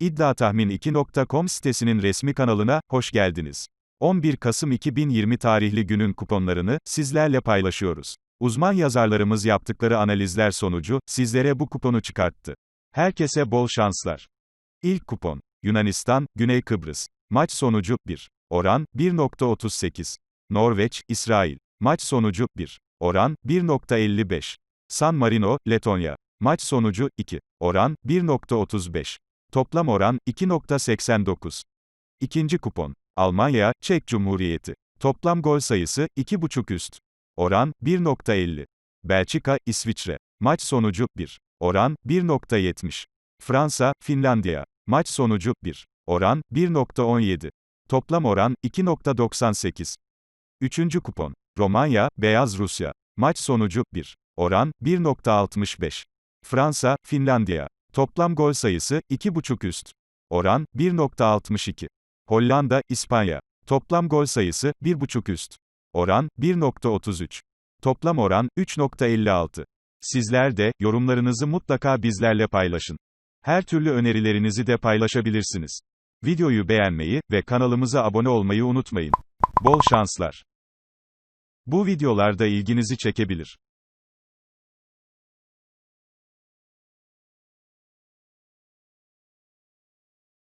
İddiatahmin2.com sitesinin resmi kanalına hoş geldiniz. 11 Kasım 2020 tarihli günün kuponlarını sizlerle paylaşıyoruz. Uzman yazarlarımız yaptıkları analizler sonucu sizlere bu kuponu çıkarttı. Herkese bol şanslar. İlk kupon Yunanistan, Güney Kıbrıs. Maç sonucu 1. Oran 1.38. Norveç, İsrail. Maç sonucu 1. Oran 1.55. San Marino, Letonya. Maç sonucu 2. Oran 1.35. Toplam oran 2.89. İkinci kupon. Almanya, Çek Cumhuriyeti. Toplam gol sayısı 2.5 üst. Oran 1.50. Belçika, İsviçre. Maç sonucu 1. Oran 1.70. Fransa, Finlandiya. Maç sonucu 1. Oran 1.17. Toplam oran 2.98. Üçüncü kupon. Romanya, Beyaz Rusya. Maç sonucu 1. Oran 1.65. Fransa, Finlandiya. Toplam gol sayısı 2.5 üst. Oran 1.62. Hollanda, İspanya. Toplam gol sayısı 1.5 üst. Oran 1.33. Toplam oran 3.56. Sizler de yorumlarınızı mutlaka bizlerle paylaşın. Her türlü önerilerinizi de paylaşabilirsiniz. Videoyu beğenmeyi ve kanalımıza abone olmayı unutmayın. Bol şanslar. Bu videolar da ilginizi çekebilir.